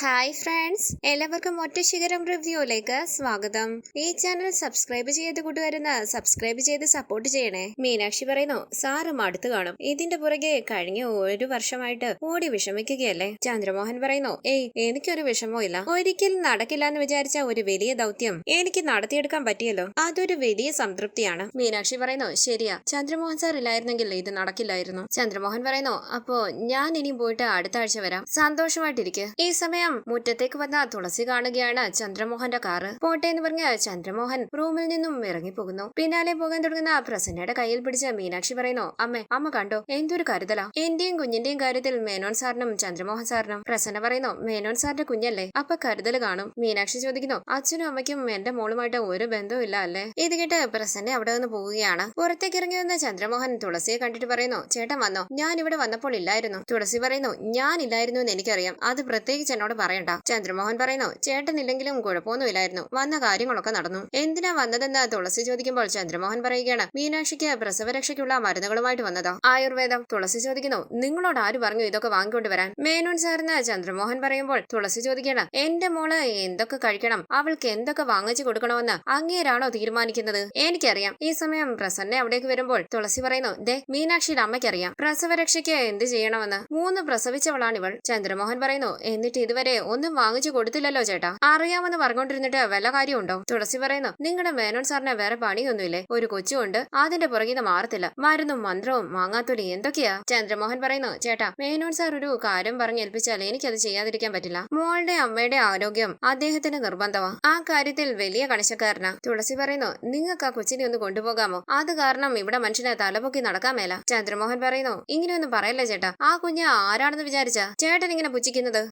Hi friends എല്ലാവർക്കും ഒറ്റ ശിഖരം റിവ്യൂയിലേക്ക് സ്വാഗതം. ഈ ചാനൽ സബ്സ്ക്രൈബ് ചെയ്ത് കൊണ്ടുവരുന്ന സബ്സ്ക്രൈബ് ചെയ്ത് സപ്പോർട്ട് ചെയ്യണേ. മീനാക്ഷി പറയുന്നു സാറും അടുത്ത് കാണും. ഇതിന്റെ പുറകെ കഴിഞ്ഞ ഒരു വർഷമായിട്ട് ഓടി വിഷമിക്കുകയല്ലേ? ചന്ദ്രമോഹൻ പറയുന്നു ഏയ് എനിക്കൊരു വിഷമവും ഇല്ല. ഒരിക്കലും നടക്കില്ല എന്ന് വിചാരിച്ച ഒരു വലിയ ദൗത്യം എനിക്ക് നടത്തിയെടുക്കാൻ പറ്റിയല്ലോ. അതൊരു വലിയ സംതൃപ്തിയാണ്. മീനാക്ഷി പറയുന്നു ശരിയാ. ചന്ദ്രമോഹൻ സാർ ഇല്ലായിരുന്നെങ്കിൽ ഇത് നടക്കില്ലായിരുന്നു. ചന്ദ്രമോഹൻ പറയുന്നു അപ്പോ ഞാൻ ഇനി പോയിട്ട് അടുത്ത ആഴ്ച വരാം. സന്തോഷമായിട്ടിരിക്കുക ഈ സമയം മുറ്റത്തേക്ക് വന്ന തുളസി കാണുകയാണ് ചന്ദ്രമോഹന്റെ കാറ്. പോട്ടെ എന്ന് പറഞ്ഞ ചന്ദ്രമോഹൻ റൂമിൽ നിന്നും ഇറങ്ങിപ്പോകുന്നു. പിന്നാലെ പോകാൻ തുടങ്ങുന്ന പ്രസന്നയുടെ കയ്യിൽ പിടിച്ച മീനാക്ഷി പറയുന്നു അമ്മേ അമ്മ കണ്ടോ? എന്തൊരു കരുതലാ. എന്റെയും കുഞ്ഞിന്റെയും കാര്യത്തിൽ മേനോൻ സാറിനും ചന്ദ്രമോഹൻ സാറിനും പ്രസന്ന പറയുന്നു മേനോൻ സാറിന്റെ കുഞ്ഞല്ലേ? അപ്പൊ കരുതൽ കാണും. മീനാക്ഷി ചോദിക്കുന്നു അച്ഛനും അമ്മയ്ക്കും എന്റെ മോളുമായിട്ട് ഒരു ബന്ധവും ഇല്ല അല്ലേ? ഇത് കേട്ട് പ്രസന്ന അവിടെ നിന്ന് പോവുകയാണ്. പുറത്തേക്ക് ഇറങ്ങി വന്ന ചന്ദ്രമോഹൻ തുളസിയെ കണ്ടിട്ട് പറയുന്നു ചേട്ടൻ വന്നോ? ഞാൻ ഇവിടെ വന്നപ്പോൾ ഇല്ലായിരുന്നു. തുളസി പറയുന്നു ഞാൻ ഇല്ലായിരുന്നു എന്ന് എനിക്കറിയാം. അത് പ്രത്യേകിച്ച് എന്നോട് പറയണ്ട. ചന്ദ്രമോഹൻ പറയുന്നു ചേട്ടൻ ഇല്ലെങ്കിലും കുഴപ്പമൊന്നുമില്ലായിരുന്നു. വന്ന കാര്യങ്ങളൊക്കെ നടന്നു. എന്തിനാ വന്നതെന്ന് തുളസി ചോദിക്കുമ്പോൾ ചന്ദ്രമോഹൻ പറയുകയാണ് മീനാക്ഷിക്ക് പ്രസവരക്ഷയ്ക്കുള്ള മരുന്നുകളുമായിട്ട് വന്നതാ. ആയുർവേദം തുളസി ചോദിക്കുന്നു നിങ്ങളോട് ആര് പറഞ്ഞു ഇതൊക്കെ വാങ്ങിക്കൊണ്ട് വരാൻ? മേനോൻ സാറിന് ചന്ദ്രമോഹൻ പറയുമ്പോൾ തുളസി ചോദിക്കണം എന്റെ മോൾ എന്തൊക്കെ കഴിക്കണം? അവൾക്ക് എന്തൊക്കെ വാങ്ങിച്ചു കൊടുക്കണമെന്ന് അങ്ങേരാണോ തീരുമാനിക്കുന്നത്? എനിക്കറിയാം. ഈ സമയം പ്രസന്ന അവിടേക്ക് വരുമ്പോൾ തുളസി പറയുന്നു ദേ മീനാക്ഷിയുടെ അമ്മയ്ക്കറിയാം. പ്രസവരക്ഷയ്ക്ക് എന്ത് ചെയ്യണമെന്ന്? മൂന്ന് പ്രസവിച്ചവളാണ് ഇവൾ ചന്ദ്രമോഹൻ പറയുന്നു എന്നിട്ട് ഇതുവരെ ഒന്നും വാങ്ങിച്ചു കൊടുത്തില്ലല്ലോ ചേട്ടാ. അറിയാമെന്ന് പറഞ്ഞുകൊണ്ടിരുന്നിട്ട് വല്ല കാര്യമുണ്ടോ? തുളസി പറയുന്നു. നിങ്ങളുടെ മേനോൻ സാറിന് വേറെ പണിയൊന്നുമില്ലേ? ഒരു കൊച്ചുണ്ട് അതിന്റെ പുറകിന്ന് മാറത്തില്ല. മരുന്നും മന്ത്രവും മാങ്ങാത്തൊലി എന്തൊക്കെയാ? ചന്ദ്രമോഹൻ പറയുന്നു. ചേട്ടാ മേനോൻ സാർ ഒരു കാര്യം പറഞ്ഞേൽപ്പിച്ചാൽ എനിക്കത് ചെയ്യാതിരിക്കാൻ പറ്റില്ല. മോളുടെ അമ്മയുടെ ആരോഗ്യം അദ്ദേഹത്തിന് നിർബന്ധമാ. ആ കാര്യത്തിൽ വലിയ കണിശക്കാരനാ. തുളസി പറയുന്നു നിങ്ങൾക്ക് ആ കൊച്ചിനെ ഒന്ന് കൊണ്ടുപോകാമോ? അത് കാരണം ഇവിടെ മനുഷ്യനെ തലപൊക്കി നടക്കാൻ മേല. ചന്ദ്രമോഹൻ പറയുന്നു ഇങ്ങനെയൊന്നും പറയല്ലേ ചേട്ടാ? ആ കുഞ്ഞ് ആരാണെന്ന് വിചാരിച്ച? ചേട്ടൻ ഇങ്ങനെ പുച്ഛിക്കുന്നത്?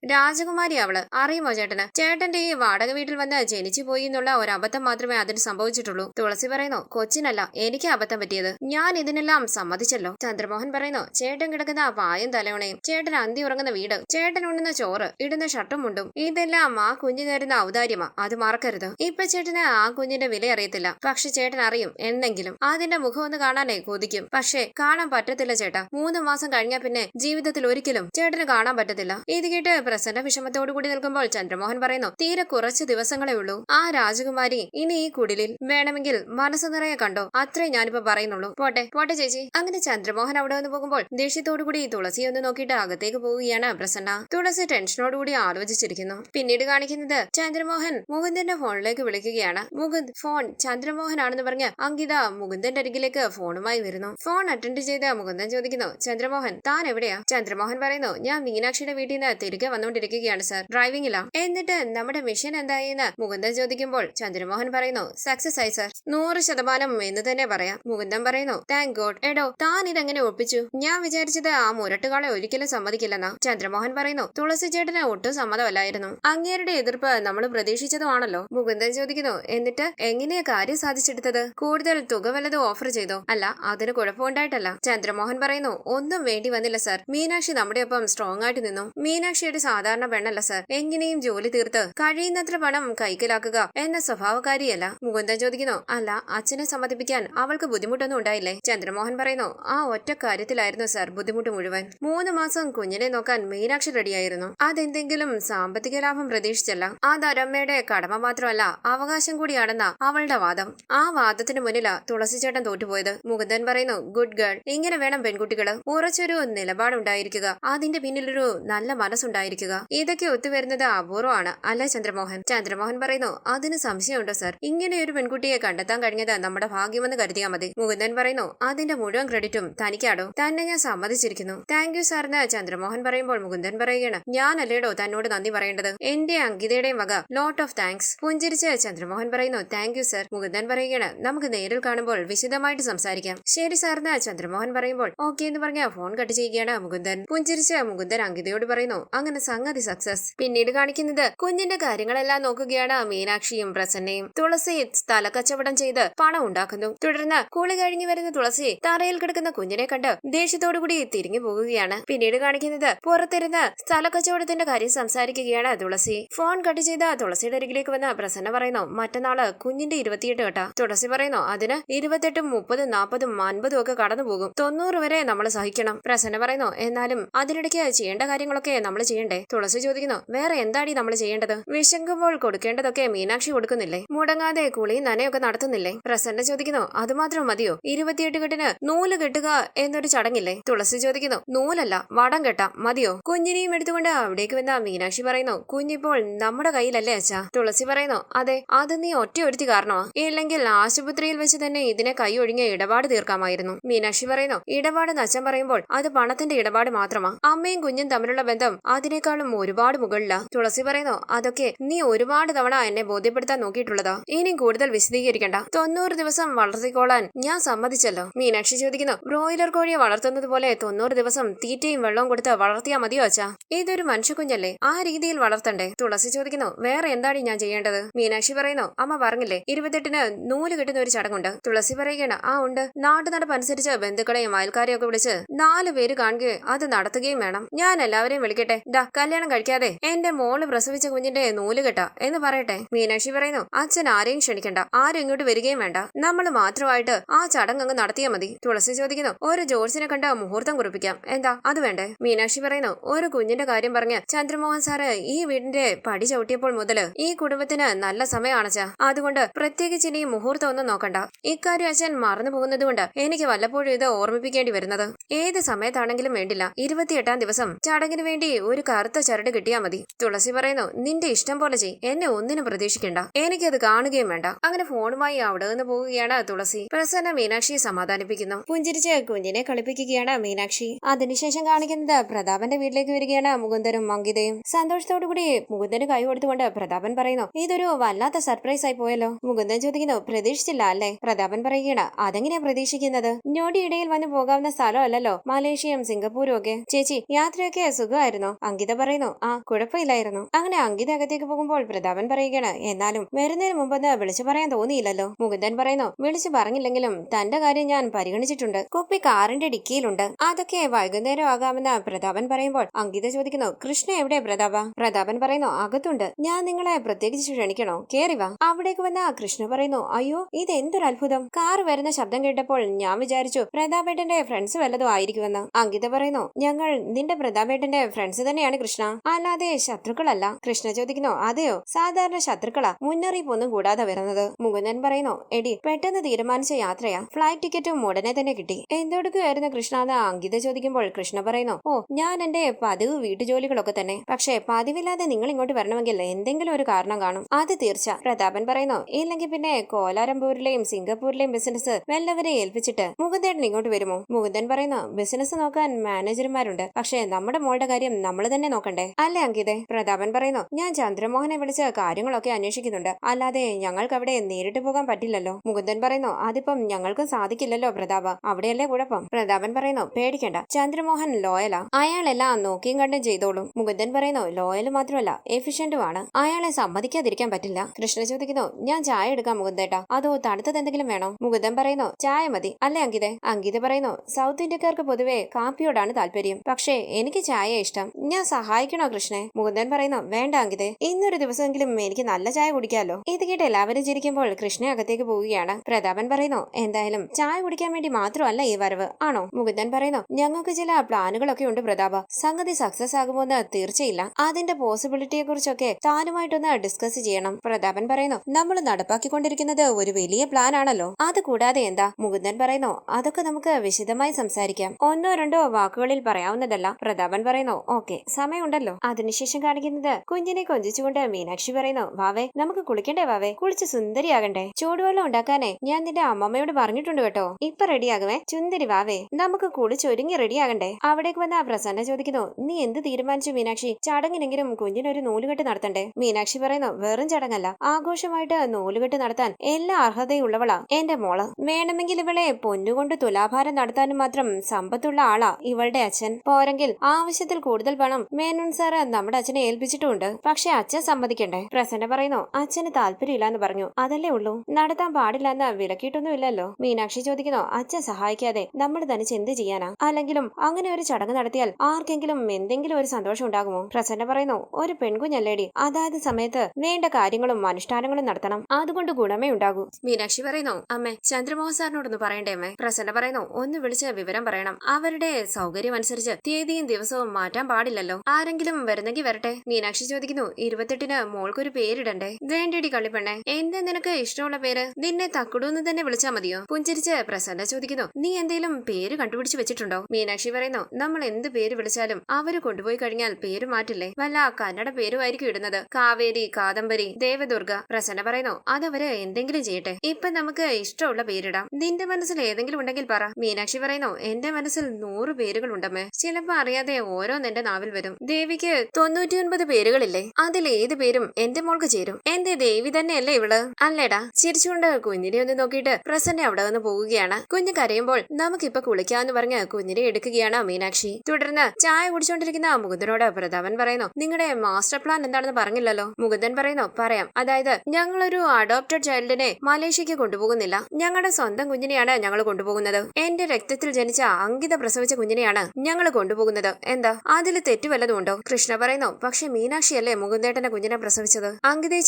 രാജകുമാരി അവൾ. അറിയുമോ ചേട്ടന്? ചേട്ടന്റെ ഈ വാടക വീട്ടിൽ വന്ന് ജനിച്ചു പോയി എന്നുള്ള ഒരു അബദ്ധം മാത്രമേ അതിന് സംഭവിച്ചിട്ടുള്ളൂ. തുളസി പറയുന്നു കൊച്ചിനല്ല എനിക്ക് അബദ്ധം പറ്റിയത്. ഞാൻ ഇതിനെല്ലാം സമ്മതിച്ചല്ലോ. ചന്ദ്രമോഹൻ പറയുന്നു ചേട്ടൻ കിടക്കുന്ന ആ പായും തലവണയും ചേട്ടൻ അന്തി ഉറങ്ങുന്ന വീട് ചേട്ടൻ ഉണ്ണുന്ന ചോറ് ഇടുന്ന ഷർട്ടും മുണ്ടും ഇതെല്ലാം ആ കുഞ്ഞു തരുന്ന ഔദാര്യമാ. അത് മറക്കരുത്. ഇപ്പൊ ചേട്ടന് ആ കുഞ്ഞിന്റെ വില അറിയത്തില്ല. പക്ഷെ ചേട്ടൻ അറിയും എന്നെങ്കിലും അതിന്റെ മുഖം ഒന്ന് കാണാനേ കൊതിക്കും. പക്ഷേ കാണാൻ പറ്റത്തില്ല ചേട്ടാ. മൂന്ന് മാസം കഴിഞ്ഞാൽ പിന്നെ ജീവിതത്തിൽ ഒരിക്കലും ചേട്ടന് കാണാൻ പറ്റത്തില്ല. ഇത് കേട്ട് പ്രസന്ന വിഷമത്തോടു കൂടി നിൽക്കുമ്പോൾ ചന്ദ്രമോഹൻ പറയുന്നു തീരെ കുറച്ച് ദിവസങ്ങളേ ഉള്ളൂ. ആ രാജകുമാരി ഇനി ഈ കുടിലിൽ വേണമെങ്കിൽ മനസ്സ് നിറയെ കണ്ടോ? അത്രേ ഞാനിപ്പോ പറയുന്നുള്ളൂ. പോട്ടെ പോട്ടെ ചേച്ചി. അങ്ങനെ ചന്ദ്രമോഹൻ അവിടെ വന്ന് പോകുമ്പോൾ ദേഷ്യത്തോടു കൂടി തുളസി ഒന്ന് നോക്കിയിട്ട് അകത്തേക്ക് പോവുകയാണ് പ്രസന്ന. തുളസി ടെൻഷനോടുകൂടി ആലോചിച്ചിരിക്കുന്നു. പിന്നീട് കാണിക്കുന്നത് ചന്ദ്രമോഹൻ മുകുന്ദന്റെ ഫോണിലേക്ക് വിളിക്കുകയാണ്. മുകുന്ദ് ഫോൺ ചന്ദ്രമോഹൻ ആണെന്ന് പറഞ്ഞ് അങ്കിത മുകുന്ദന്റെ അരികിലേക്ക് ഫോണുമായി വരുന്നു. ഫോൺ അറ്റൻഡ് ചെയ്ത് മുകുന്ദൻ ചോദിക്കുന്നു ചന്ദ്രമോഹൻ താൻ എവിടെയാ? ചന്ദ്രമോഹൻ പറയുന്നു ഞാൻ മീനാക്ഷിയുടെ വീട്ടിൽ നിന്ന് തിരികെ വന്നുകൊണ്ടിരിക്കുകയാണ്. സർ ഡ്രൈവിംഗിലാ എന്നിട്ട് നമ്മുടെ മിഷൻ എന്തായെന്ന് മുകുന്ദൻ ചോദിക്കുമ്പോൾ ചന്ദ്രമോഹൻ പറയുന്നു സക്സസ് ആയി സർ നൂറ് ശതമാനം എന്ന് തന്നെ പറയാം. മുകുന്ദൻ പറയുന്നു താങ്ക് ഗോഡ് എടോ താൻ ഇതെങ്ങനെ ഒപ്പിച്ചു? ഞാൻ വിചാരിച്ചത് ആ മുരട്ടുകാളെ ഒരിക്കലും സമ്മതിക്കില്ലെന്നാ. ചന്ദ്രമോഹൻ പറയുന്നു തുളസി ചേട്ടന് ഒട്ടും സമ്മതമല്ലായിരുന്നു. അങ്ങേരുടെ എതിർപ്പ് നമ്മൾ പ്രതീക്ഷിച്ചതുമാണല്ലോ. മുകുന്ദൻ ചോദിക്കുന്നു എന്നിട്ട് എങ്ങനെയാ കാര്യം സാധിച്ചെടുത്തത്? കൂടുതൽ തുക വല്ലതും ഓഫർ ചെയ്തോ? അല്ല അതിന് കുഴപ്പമുണ്ടായിട്ടല്ല. ചന്ദ്രമോഹൻ പറയുന്നു ഒന്നും വേണ്ടി വന്നില്ല സർ മീനാക്ഷി നമ്മുടെ ഒപ്പം സ്ട്രോങ് ആയിട്ട് നിന്നു. മീനാക്ഷിയുടെ സാധാരണ പെണ്ണല്ല സർ എങ്ങനെയും ജോലി തീർത്ത് കഴിയുന്നത്ര പണം കൈക്കലാക്കുക എന്ന സ്വഭാവകാരിയല്ല മുകുന്ദൻ ചോദിക്കുന്നു. അല്ല അച്ഛനെ സമ്മതിപ്പിക്കാൻ അവൾക്ക് ബുദ്ധിമുട്ടൊന്നും ഉണ്ടായില്ലേ? ചന്ദ്രമോഹൻ പറയുന്നു. ആ ഒറ്റ കാര്യത്തിലായിരുന്നു സർ ബുദ്ധിമുട്ട് മുഴുവൻ. മൂന്ന് മാസം കുഞ്ഞിനെ നോക്കാൻ മീനാക്ഷി റെഡിയായിരുന്നു. അതെന്തെങ്കിലും സാമ്പത്തിക ലാഭം പ്രതീക്ഷിച്ചല്ല. അത് അരമ്മയുടെ കടമ മാത്രമല്ല അവകാശം കൂടിയാണെന്ന അവളുടെ വാദം. ആ വാദത്തിന് മുന്നിലാ തുളസിച്ചേട്ടൻ തോറ്റുപോയത്. മുകുന്ദൻ പറയുന്നു ഗുഡ് ഗേൾ ഇങ്ങനെ വേണം പെൺകുട്ടികൾ. ഉറച്ചൊരു നിലപാടുണ്ടായിരിക്കുക. അതിന്റെ പിന്നിലൊരു നല്ല മനസ്സുണ്ടായിരിക്കുക. ഇതൊക്കെ ഒത്തുവരുന്നത് അപൂർവമാണ്. അല്ല ചന്ദ്രമോഹൻ? ചന്ദ്രമോഹൻ പറയുന്നു അതിന് സംശയമുണ്ടോ സർ? ഇങ്ങനെ ഒരു പെൺകുട്ടിയെ കണ്ടെത്താൻ കഴിഞ്ഞത് നമ്മുടെ ഭാഗ്യമെന്ന് കരുതിയാൽ മതി. മുകുന്ദൻ പറയുന്നു അതിന്റെ മുഴുവൻ ക്രെഡിറ്റും തനിക്കാടോ? തന്നെ ഞാൻ സമ്മതിച്ചിരിക്കുന്നു. താങ്ക് യു സാറിന് ചന്ദ്രമോഹൻ പറയുമ്പോൾ മുകുന്ദൻ പറയുകയാണ് ഞാനല്ലേടോ തന്നോട് നന്ദി പറയേണ്ടത്? എന്റെ അങ്കിതയുടെയും വക ലോട്ട് ഓഫ് താങ്ക്സ് പുഞ്ചിരിച്ച് ചന്ദ്രമോഹൻ പറയുന്നു താങ്ക് യു സർ മുകുന്ദൻ പറയുകയാണ് നമുക്ക് നേരിൽ കാണുമ്പോൾ വിശദമായിട്ട് സംസാരിക്കാം. ശരി സാറിന് ചന്ദ്രമോഹൻ പറയുമ്പോൾ ഓക്കെ എന്ന് പറഞ്ഞ ഫോൺ കട്ട് ചെയ്യുകയാണ് മുകുന്ദൻ. പുഞ്ചിരിച്ച് മുകുന്ദൻ അങ്കിതയോട് പറയുന്നു അങ്ങനെ സംഗതി സക്സസ് പിന്നീട് കാണിക്കുന്നത് കുഞ്ഞിന്റെ കാര്യങ്ങളെല്ലാം നോക്കുകയാണ് മീനാക്ഷിയും പ്രസന്നയും. തുളസി സ്ഥല കച്ചവടം ചെയ്ത് പണം ഉണ്ടാക്കുന്നു. തുടർന്ന് കൂളി കഴിഞ്ഞു വരുന്ന തുളസി തറയിൽ കിടക്കുന്ന കുഞ്ഞിനെ കണ്ട് ദേഷ്യത്തോടുകൂടി തിരിഞ്ഞു പോകുകയാണ്. പിന്നീട് കാണിക്കുന്നത് പുറത്തിരുന്ന് സ്ഥല കച്ചവടത്തിന്റെ കാര്യം സംസാരിക്കുകയാണ് തുളസി. ഫോൺ കട്ട് ചെയ്ത തുളസിയുടെ അരികിലേക്ക് വന്ന പ്രസന്ന പറയുന്നു മറ്റന്നാൾ കുഞ്ഞിന്റെ ഇരുപത്തിയെട്ട് കേട്ടാ. തുളസി പറയുന്നു അതിന് ഇരുപത്തെട്ടും മുപ്പതും നാൽപ്പതും അൻപതും ഒക്കെ കടന്നു പോകും. തൊണ്ണൂറ് വരെ നമ്മൾ സഹിക്കണം. പ്രസന്ന പറയുന്നു എന്നാലും അതിനിടയ്ക്ക് ചെയ്യേണ്ട കാര്യങ്ങളൊക്കെ നമ്മൾ ചെയ്യണ്ടേ? തുളസി ചോദിക്കുന്നു വേറെ എന്താടി നമ്മൾ ചെയ്യേണ്ടത്? വിശങ്കുമ്പോൾ കൊടുക്കേണ്ടതൊക്കെ മീനാക്ഷി കൊടുക്കുന്നില്ലേ? മുടങ്ങാതെ കുളി നനയൊക്കെ നടത്തുന്നില്ലേ? പ്രസന്ന ചോദിക്കുന്നു അതുമാത്രം മതിയോ? ഇരുപത്തിയെട്ട് കെട്ടിന് നൂൽ കെട്ടുക എന്നൊരു ചടങ്ങില്ലേ? തുളസി ചോദിക്കുന്നു നൂലല്ല വടം കെട്ടാം മതിയോ? കുഞ്ഞിനെയും എടുത്തുകൊണ്ട് അവിടേക്ക് വന്ന മീനാക്ഷി പറയുന്നു കുഞ്ഞിപ്പോൾ നമ്മുടെ കയ്യിലല്ലേ അച്ഛാ? തുളസി പറയുന്നു അതെ അത് നീ ഒറ്റ ഒരുത്തി കാരണമാ. ഇല്ലെങ്കിൽ ആശുപത്രിയിൽ വെച്ച് തന്നെ ഇതിനെ കൈ ഒഴിഞ്ഞ ഇടപാട് തീർക്കാമായിരുന്നു. മീനാക്ഷി പറയുന്നു ഇടപാട് അച്ഛൻ പറയുമ്പോൾ അത് പണത്തിന്റെ ഇടപാട് മാത്രമാ. അമ്മയും കുഞ്ഞും തമ്മിലുള്ള ബന്ധം അതിനേക്കാളും ഒരുപാട് മുകളിലാ. തുളസി പറയുന്നു അതൊക്കെ നീ ഒരുപാട് തവണ എന്നെ ബോധ്യപ്പെടുത്താൻ നോക്കിയിട്ടുള്ളതാ. ഇനി കൂടുതൽ വിശദീകരിക്കണ്ട. തൊണ്ണൂറ് ദിവസം വളർത്തിക്കോളാൻ ഞാൻ സമ്മതിച്ചല്ലോ. മീനാക്ഷി ചോദിക്കുന്നു ബ്രോയിലർ കോഴിയെ വളർത്തുന്നത് പോലെ തൊണ്ണൂറ് ദിവസം തീറ്റയും വെള്ളവും കൊടുത്ത് വളർത്തിയാൽ മതിയോ അച്ഛാ? ഇതൊരു മനുഷ്യക്കുഞ്ഞല്ലേ ആ രീതിയിൽ വളർത്തണ്ടേ? തുളസി ചോദിക്കുന്നു വേറെ എന്താണ് ഞാൻ ചെയ്യേണ്ടത്? മീനാക്ഷി പറയുന്നു അമ്മ പറഞ്ഞില്ലേ ഇരുപത്തെട്ടിന് നൂൽ കിട്ടുന്ന ഒരു ചടങ്ങുണ്ട്. തുളസി പറയുകയാണ് ആ ഉണ്ട്. നാട്ടു നടപ്പ് അനുസരിച്ച് ബന്ധുക്കളെയും അയൽക്കാരെയും വിളിച്ച് നാല് പേര് കാണുകയും അത് നടത്തുകയും വേണം. ഞാൻ എല്ലാവരെയും വിളിക്കട്ടെ. ഡാ കല്യാണം കഴിക്കാതെ എന്റെ മോൾ പ്രസവിച്ച കുഞ്ഞിന്റെ നൂൽ കെട്ടാ എന്ന് പറയട്ടെ. മീനാക്ഷി പറയുന്നു അച്ഛൻ ആരെയും ക്ഷണിക്കണ്ട ആരും ഇങ്ങോട്ട് വരികയും വേണ്ട. നമ്മൾ മാത്രമായിട്ട് ആ ചടങ്ങ് അങ്ങ് നടത്തിയാൽ മതി. തുളസി ചോദിക്കുന്നു ഒരു ജോർജിനെ കണ്ട മുഹൂർത്തം കുറിപ്പിക്കാം. എന്താ അത് വേണ്ടേ? മീനാക്ഷി പറയുന്നു ഒരു കുഞ്ഞിന്റെ കാര്യം പറഞ്ഞ് ചന്ദ്രമോഹൻ സാറ് ഈ വീടിന്റെ പടി ചവിട്ടിയപ്പോൾ മുതൽ ഈ കുടുംബത്തിന് നല്ല സമയമാണച്ച അതുകൊണ്ട് പ്രത്യേകിച്ച് ഇനി മുഹൂർത്തം ഒന്നും നോക്കണ്ട. ഇക്കാര്യം അച്ഛൻ മറന്നു പോകുന്നതുകൊണ്ട് എനിക്ക് വല്ലപ്പോഴും ഇത് ഓർമ്മിപ്പിക്കേണ്ടി വരുന്നത്. ഏത് സമയത്താണെങ്കിലും വേണ്ടില്ല. ഇരുപത്തിയെട്ടാം ദിവസം ചടങ്ങിന് വേണ്ടി ഒരു കറുത്ത ചരട് കിട്ടിയാൽ മതി. തുളസി പറയുന്നു നിന്റെ ഇഷ്ടം പോലെ ചെയ് എന്നെ ഒന്നിനും പ്രതീക്ഷിക്കണ്ട. എനിക്കത് കാണുകയും വേണ്ട. അങ്ങനെ ഫോണുമായി അവിടെ നിന്ന് പോവുകയാണ് തുളസി. പ്രസന്ന മീനാക്ഷിയെ സമാധാനിപ്പിക്കുന്നു. പുഞ്ചിരിച്ച് കുഞ്ഞിനെ കളിപ്പിക്കുകയാണ് മീനാക്ഷി. അതിനുശേഷം കാണിക്കുന്നത് പ്രതാപന്റെ വീട്ടിലേക്ക് വരികയാണ് മുകുന്ദനും മങ്കിതയും സന്തോഷത്തോടു കൂടി മുകുന്ദന് കൈ കൊടുത്തുകൊണ്ട് പ്രതാപൻ പറയുന്നു ഇതൊരു വല്ലാത്ത സർപ്രൈസ് ആയി പോയല്ലോ. മുകുന്ദൻ ചോദിക്കുന്നു പ്രതീക്ഷിച്ചില്ല അല്ലേ? പ്രതാപൻ പറയുകയാണ് അതെങ്ങനെയാ പ്രതീക്ഷിക്കുന്നത്? ഞൊടിയിടയിൽ വന്നു പോകാവുന്ന സ്ഥലമല്ലല്ലോ. മലേഷ്യയും സിംഗപ്പൂരും ഒക്കെ. ചേച്ചി യാത്രയൊക്കെ സുഖമായിരുന്നു? അങ്കിത പറയുന്നു ആ കുഴപ്പമില്ലായിരുന്നു. അങ്ങനെ അങ്കിത അകത്തേക്ക് പോകുമ്പോൾ പ്രതാപൻ പറയുകയാണ് എന്നാലും വരുന്നതിന് മുമ്പെന്ന് വിളിച്ചു പറയാൻ തോന്നിയില്ലല്ലോ. മുകുന്ദൻ പറയുന്നു വിളിച്ചു പറഞ്ഞില്ലെങ്കിലും തന്റെ കാര്യം ഞാൻ പരിഗണിച്ചിട്ടുണ്ട്. കുപ്പി കാറിന്റെ ഡിക്കിയിലുണ്ട്. അതൊക്കെ വൈകുന്നേരം ആകാമെന്ന് പ്രതാപൻ പറയുമ്പോൾ അങ്കിത ചോദിക്കുന്നു കൃഷ്ണ എവിടെ പ്രതാപ? പ്രതാപൻ പറയുന്നു അകത്തുണ്ട്. ഞാൻ നിങ്ങളെ പ്രത്യേകിച്ച് ക്ഷണിക്കണോ? കേറി വാ. അവിടേക്ക് വന്ന കൃഷ്ണ പറയുന്നു അയ്യോ ഇത് എന്തൊരു അത്ഭുതം. കാർ വരുന്ന ശബ്ദം കേട്ടപ്പോൾ ഞാൻ വിചാരിച്ചു പ്രതാപേട്ടന്റെ ഫ്രണ്ട്സ് വല്ലതും ആയിരിക്കുമെന്ന്. അങ്കിത പറയുന്നു ഞങ്ങൾ നിന്റെ പ്രതാപേട്ടന്റെ ഫ്രണ്ട്സ് തന്നെയാണ് കൃഷ്ണ. അല്ലാതെ ശത്രുക്കളല്ല. കൃഷ്ണ ചോദിക്കുന്നു അതെയോ? സാധാരണ ശത്രുക്കളാ? മുന്നറിയിപ്പൊന്നും കൂടാതെ വരുന്നത്. മുകുന്ദൻ പറയുന്നു എടി പെട്ടെന്ന് തീരുമാനിച്ച യാത്രയാ. ഫ്ലൈറ്റ് ടിക്കറ്റും ഉടനെ തന്നെ കിട്ടി. എന്തെടുക്കുകയായിരുന്നു കൃഷ്ണ? എന്ന് അങ്കിത ചോദിക്കുമ്പോൾ കൃഷ്ണ പറയുന്നു ഓ ഞാൻ എന്റെ പതിവ് വീട്ടുജോലികളൊക്കെ തന്നെ. പക്ഷേ പതിവില്ലാതെ നിങ്ങൾ ഇങ്ങോട്ട് വരണമെങ്കിൽ എന്തെങ്കിലും ഒരു കാരണം കാണും. അത് തീർച്ച പ്രതാപൻ പറയുന്നു ഇല്ലെങ്കിൽ പിന്നെ കോലാലംപൂരിലെയും സിംഗപ്പൂരിലെയും ബിസിനസ് വല്ലവരെ ഏൽപ്പിച്ചിട്ട് മുകുന്ദേട്ടൻ ഇങ്ങോട്ട് വരുമോ? മുകുന്ദൻ പറയുന്നു ബിസിനസ് നോക്കാൻ മാനേജർമാരുണ്ട്. പക്ഷേ നമ്മുടെ മോളുടെ കാര്യം നമ്മൾ തന്നെ നോക്കണ്ടേ? അല്ലേ അങ്കിതേ? പ്രതാപൻ പറയുന്നു. ഞാൻ ചന്ദ്രമോഹനെ വിളിച്ച് കാര്യങ്ങളൊക്കെ അന്വേഷിക്കുന്നുണ്ട്. അല്ലാതെ ഞങ്ങൾക്ക് അവിടെ നേരിട്ട് പോകാൻ പറ്റില്ലല്ലോ. മുകുന്ദൻ പറയുന്നു അതിപ്പം ഞങ്ങൾക്കും സാധിക്കില്ലല്ലോ പ്രതാപ. അവിടെയല്ലേ കുഴപ്പം? പ്രതാപൻ പറയുന്നു പേടിക്കണ്ട. ചന്ദ്രമോഹൻ ലോയലാ. അയാളെല്ലാം നോക്കിയും കണ്ടും ചെയ്തോളും. മുകുന്ദൻ പറയുന്നു ലോയൽ മാത്രമല്ല എഫിഷ്യന്റുമാണ്. അയാളെ സമ്മതിക്കാതിരിക്കാൻ പറ്റില്ല. കൃഷ്ണ ചോദിക്കുന്നു ഞാൻ ചായ എടുക്കാം മുകുന്ദേട്ടാ. അതോ തണുത്തത് എന്തെങ്കിലും വേണോ? മുകുന്ദൻ പറയുന്നു ചായ മതി. അല്ലേ അങ്കിതെ? അങ്കിത പറയുന്നു സൗത്ത് ഇന്ത്യക്കാർക്ക് പൊതുവെ കാപ്പിയോടാണ് താല്പര്യം. പക്ഷേ എനിക്ക് ചായ ഇഷ്ടം. ഞാൻ സഹായിക്കണോ കൃഷ്ണെ? മുകുന്ദൻ പറയുന്നു വേണ്ട അങ്കിതേ ഇന്നൊരു ദിവസമെങ്കിലും എനിക്ക് നല്ല ചായ കുടിക്കാമല്ലോ. ഇത് കേട്ട് എല്ലാവരും ചിരിക്കുമ്പോൾ കൃഷ്ണ അകത്തേക്ക് പോവുകയാണ്. പ്രതാപൻ പറയുന്നു എന്തായാലും ചായ കുടിക്കാൻ വേണ്ടി മാത്രമല്ല ഈ വരവ് ആണോ? മുകുന്ദൻ പറയുന്നു ഞങ്ങൾക്ക് ചില പ്ലാനുകളൊക്കെ ഉണ്ട് പ്രതാപ. സംഗതി സക്സസ് ആകുമോ എന്ന് തീർച്ചയില്ല. അതിന്റെ പോസിബിലിറ്റിയെ കുറിച്ചൊക്കെ താനുമായിട്ടൊന്ന് ഡിസ്കസ് ചെയ്യണം. പ്രതാപൻ പറയുന്നു നമ്മൾ നടപ്പാക്കിക്കൊണ്ടിരിക്കുന്നത് ഒരു വലിയ പ്ലാൻ ആണല്ലോ. അത് കൂടാതെ എന്താ? മുകുന്ദൻ പറയുന്നു അതൊക്കെ നമുക്ക് വിശദമായി സംസാരിക്കാം. ഒന്നോ രണ്ടോ വാക്കുകളിൽ പറയാവുന്നതല്ല. പ്രതാപൻ പറയുന്നു ഓക്കെ സമയമുണ്ടല്ലോ. അതിനുശേഷം കാണിക്കുന്നത് കുഞ്ഞിനെ കൊഞ്ചിച്ചുകൊണ്ട് മീനാക്ഷി പറയുന്നു വാവേ നമുക്ക് കുളിക്കണ്ടേ വാവേ? കുളിച്ച് സുന്ദരിയാകണ്ടേ. ചൂടുവെള്ളം ഉണ്ടാക്കാനേ ഞാൻ നിന്റെ അമ്മമ്മയോട് പറഞ്ഞിട്ടുണ്ട് കേട്ടോ. ഇപ്പൊ റെഡിയാകുമേ ചുന്ദരി വാവേ നമുക്ക് കുളിച്ചൊരുങ്ങി റെഡിയാകണ്ടേ. അവിടേക്ക് വന്ന പ്രസന്ന ചോദിക്കുന്നു നീ എന്ത് തീരുമാനിച്ചു മീനാക്ഷി? ചടങ്ങിനെങ്കിലും കുഞ്ഞിനൊരു നൂലുകെട്ട് നടത്തണ്ടേ? മീനാക്ഷി പറയുന്നു വെറും ചടങ്ങല്ല. ആഘോഷമായിട്ട് നൂലുകെട്ട് നടത്താൻ എല്ലാ അർഹതയുള്ളവളാ എന്റെ മോൾ. വേണമെങ്കിൽ ഇവളെ പൊന്നുകൊണ്ട് തുലാഭാരം നടത്താനും മാത്രം സമ്പത്തുള്ള ആളാ ഇവളുടെ അച്ഛൻ. പോരെങ്കിൽ ആവശ്യത്തിൽ കൂടുതൽ പണം മേനോൻ സാറ് നമ്മുടെ അച്ഛനെ ഏൽപ്പിച്ചിട്ടുമുണ്ട്. പക്ഷെ അച്ഛൻ സമ്മതിക്കണ്ടേ? പ്രസന്ന പറയുന്നു അച്ഛന് താല്പര്യമില്ലാന്ന് പറഞ്ഞു. അതല്ലേ ഉള്ളൂ. നടത്താൻ പാടില്ല എന്ന് വിലക്കിയിട്ടൊന്നുമില്ലല്ലോ. മീനാക്ഷി ചോദിക്കുന്നു അച്ഛൻ സഹായിക്കാതെ നമ്മൾ തനിച്ച് എന്ത് ചെയ്യാനാ? അല്ലെങ്കിലും അങ്ങനെ ഒരു ചടങ്ങ് നടത്തിയാൽ ആർക്കെങ്കിലും എന്തെങ്കിലും ഒരു സന്തോഷം ഉണ്ടാകുമോ? പ്രസന്ന പറയുന്നു ഒരു പെൺകുഞ്ഞല്ലേടി. അതായത് സമയത്ത് വേണ്ട കാര്യങ്ങളും അനുഷ്ഠാനങ്ങളും നടത്തണം. അതുകൊണ്ട് ഗുണമേ ഉണ്ടാകൂ. മീനാക്ഷി പറയുന്നു അമ്മേ ചന്ദ്രമോഹൻ സാറിനോടൊന്ന് പറയണ്ടേ അമ്മേ? പ്രസന്ന പറയുന്നു ഒന്ന് വിളിച്ച് വിവരം പറയണം. അവരുടെ സൗകര്യം അനുസരിച്ച് തീയതിയും ദിവസവും മാറ്റാൻ പാടില്ലല്ലോ. ആരെങ്കിലും വരുന്നെങ്കിൽ വരട്ടെ. മീനാക്ഷി ചോദിക്കുന്നു ഇരുപത്തെട്ടിന് മോൾക്കൊരു പേരിടണ്ടേ? വേണ്ടിയടി കള്ളിപ്പെണ്ണെ. എന്താ നിനക്ക് ഇഷ്ടമുള്ള പേര്? നിന്നെ തക്കുടൂന്ന് തന്നെ വിളിച്ചാൽ മതിയോ? പുഞ്ചിരിച്ച് പ്രസന്ന ചോദിക്കുന്നു നീ എന്തെങ്കിലും പേര് കണ്ടുപിടിച്ച് വെച്ചിട്ടുണ്ടോ? മീനാക്ഷി പറയുന്നു നമ്മൾ എന്ത് പേര് വിളിച്ചാലും അവർ കൊണ്ടുപോയി കഴിഞ്ഞാൽ പേര് മാറ്റില്ലേ? വല്ല കന്നഡ പേരുമായിരിക്കും ഇടുന്നത്. കാവേരി കാദംബരി ദേവദുർഗ. പ്രസന്ന പറയുന്നു അതവര് എന്തെങ്കിലും ചെയ്യട്ടെ. ഇപ്പൊ നമുക്ക് ഇഷ്ടമുള്ള പേരിടാം. നിന്റെ മനസ്സിൽ ഏതെങ്കിലും ഉണ്ടെങ്കിൽ പറ. മീനാക്ഷി പറയുന്നു എന്റെ മനസ്സിൽ നൂറ് പേരുകൾ ഉണ്ടമ്മേ ചിലപ്പോ അറിയാതെ ഓരോന്നെന്റെ നാവിൽ വരും. ദേവിക്ക് തൊണ്ണൂറ്റിയൊൻപത് പേരുകളില്ലേ? അതിൽ ഏത് പേരും എന്റെ മോൾക്ക് ചേരും. എന്റെ ദേവി തന്നെയല്ലേ ഇവൾ? അല്ലേടാ ചിരിച്ചുകൊണ്ട് കുഞ്ഞിനെ ഒന്ന് നോക്കിയിട്ട് പ്രസന്റ് അവിടെ വന്ന് പോവുകയാണ്. കുഞ്ഞ് കരയുമ്പോൾ നമുക്കിപ്പൊ കുളിക്കാന്ന് പറഞ്ഞ് കുഞ്ഞിനെ എടുക്കുകയാണ് മീനാക്ഷി. തുടർന്ന് ചായ കുടിച്ചോണ്ടിരിക്കുന്ന മുകുന്ദനോട് പ്രതാപൻ പറയുന്നു നിങ്ങളുടെ മാസ്റ്റർ പ്ലാൻ എന്താണെന്ന് പറഞ്ഞില്ലല്ലോ? മുകുന്ദൻ പറയുന്നു പറയാം. അതായത് ഞങ്ങളൊരു അഡോപ്റ്റഡ് ചൈൽഡിനെ മലേഷ്യക്ക് കൊണ്ടുപോകുന്നില്ല. ഞങ്ങളുടെ സ്വന്തം കുഞ്ഞിനെയാണ് ഞങ്ങൾ കൊണ്ടുപോകുന്നത്. എന്റെ രക്തത്തിൽ ജനിച്ച അങ്കിത പ്രസവിച്ച കുഞ്ഞിനെയാണ് ഞങ്ങൾ കൊണ്ടുപോകുന്നത്. എന്താ? അതിൽ തെറ്റു വല്ലതും ഉണ്ടോ കൃഷ്ണ പറയുന്നു പക്ഷെ മീനാക്ഷിയല്ലേ മുകുന്ദേട്ടന്റെ കുഞ്ഞിനെ പ്രസവിച്ചത്?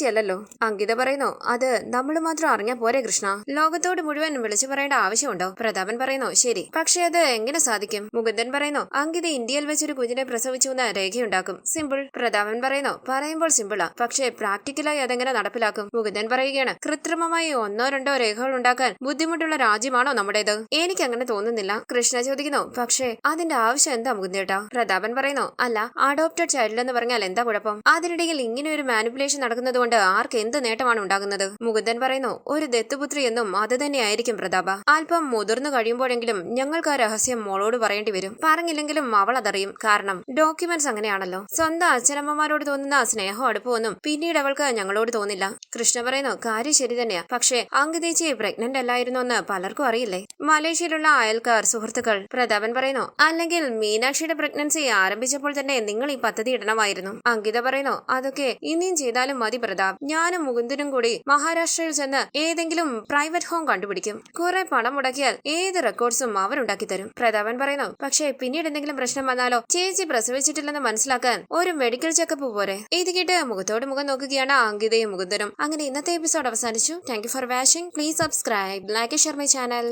അല്ലല്ലോ അങ്കിത പറയുന്നു അത് നമ്മൾ മാത്രം അറിഞ്ഞാ പോരെ കൃഷ്ണ. ലോകത്തോട് മുഴുവൻ വിളിച്ചു പറയേണ്ട ആവശ്യമുണ്ടോ? പ്രതാപൻ പറയുന്നു ശരി. പക്ഷെ അത് എങ്ങനെ സാധിക്കും? മുകുന്ദൻ പറയുന്നു അങ്കിത ഇന്ത്യയിൽ വെച്ചൊരു കുഞ്ഞിനെ പ്രസവിച്ചു എന്ന രേഖയുണ്ടാക്കും. സിമ്പിൾ. പ്രതാപൻ പറയുന്നു പറയുമ്പോൾ സിമ്പിളാ പക്ഷേ പ്രാക്ടിക്കലായി അതെങ്ങനെ നടപ്പിലാക്കും? മുകുന്ദൻ പറയുകയാണ് കൃത്രിമമായി ഒന്നോ രണ്ടോ രേഖകൾ ഉണ്ടാക്കാൻ ബുദ്ധിമുട്ടുള്ള രാജ്യമാണോ നമ്മുടേത്? എനിക്ക് അങ്ങനെ തോന്നുന്നില്ല. കൃഷ്ണ ചോദിക്കുന്നു പക്ഷേ അതിന്റെ ആവശ്യം എന്താ മുകുന്ദേട്ടാ? പ്രതാപൻ പറയുന്നു അല്ല അഡോപ്റ്റഡ് ചൈൽഡ് എന്ന് പറഞ്ഞാൽ എന്താ കുഴപ്പം? അതിനിടയിൽ ഇങ്ങനെ ഒരു മാനിപ്പുലേഷൻ നടക്കുന്നത് കൊണ്ട് ആർക്ക് എന്ത് നേട്ടമാണ് ഉണ്ടാകുന്നത്? മുകുന്ദൻ പറയുന്നു ഒരു ദത്തുപുത്രി എന്നും അത് തന്നെയായിരിക്കും പ്രതാപ. അല്പം മുതിർന്നു കഴിയുമ്പോഴെങ്കിലും ഞങ്ങൾക്ക് ആ രഹസ്യം മോളോട് പറയേണ്ടി വരും. പറഞ്ഞില്ലെങ്കിലും അവൾ അതറിയും. കാരണം ഡോക്യുമെന്റ്സ് അങ്ങനെയാണല്ലോ. സ്വന്തം അച്ഛനമ്മമാരോട് തോന്നുന്ന സ്നേഹം അടുപ്പമൊന്നും പിന്നീട് അവൾക്ക് ഞങ്ങളോട് തോന്നില്ല. കൃഷ്ണ പറയുന്നു കാര്യം ശരി തന്നെയാ. പക്ഷേ അങ്കിതേച്ചി പ്രഗ്നന്റ് അല്ലായിരുന്നു എന്ന് പലർക്കും അറിയില്ലേ? മലേഷ്യയിലുള്ള അയൽക്കാർ സുഹൃത്തുക്കൾ പ്രതാപൻ പറയുന്നു അല്ലെങ്കിൽ മീനാക്ഷിയുടെ പ്രഗ്നൻസി ആരംഭിച്ചപ്പോൾ തന്നെ നിങ്ങൾ ഈ പദ്ധതി ഇടണമായിരുന്നു. അങ്കിത പറയുന്നു അതൊക്കെ ഇനിയും ചെയ്താലും മതി പ്രതാപ്. ഞാനും മുകുന്ദനും കൂടി മഹാരാഷ്ട്രയിൽ ചെന്ന് ഏതെങ്കിലും പ്രൈവറ്റ് ഹോം കണ്ടുപിടിക്കും. കുറെ പണം മുടക്കിയാൽ ഏത് റെക്കോർഡ്സും അവരുണ്ടാക്കി തരും. പ്രതാപൻ പറയുന്നു പക്ഷേ പിന്നീട് എന്തെങ്കിലും പ്രശ്നം വന്നാലോ? ചേച്ചി പ്രസവിച്ചിട്ടില്ലെന്ന് മനസ്സിലാക്കാൻ ഒരു മെഡിക്കൽ ചെക്കപ്പ് പോരെ. ഇത് കേട്ട് മുഖത്തോട് മുഖം നോക്കുകയാണ് അങ്കിതയും മുകുന്ദനും. അങ്ങനെ ഇന്നത്തെ എപ്പിസോഡ് അവസാനിച്ചു. Thank for watching please subscribe like share my channel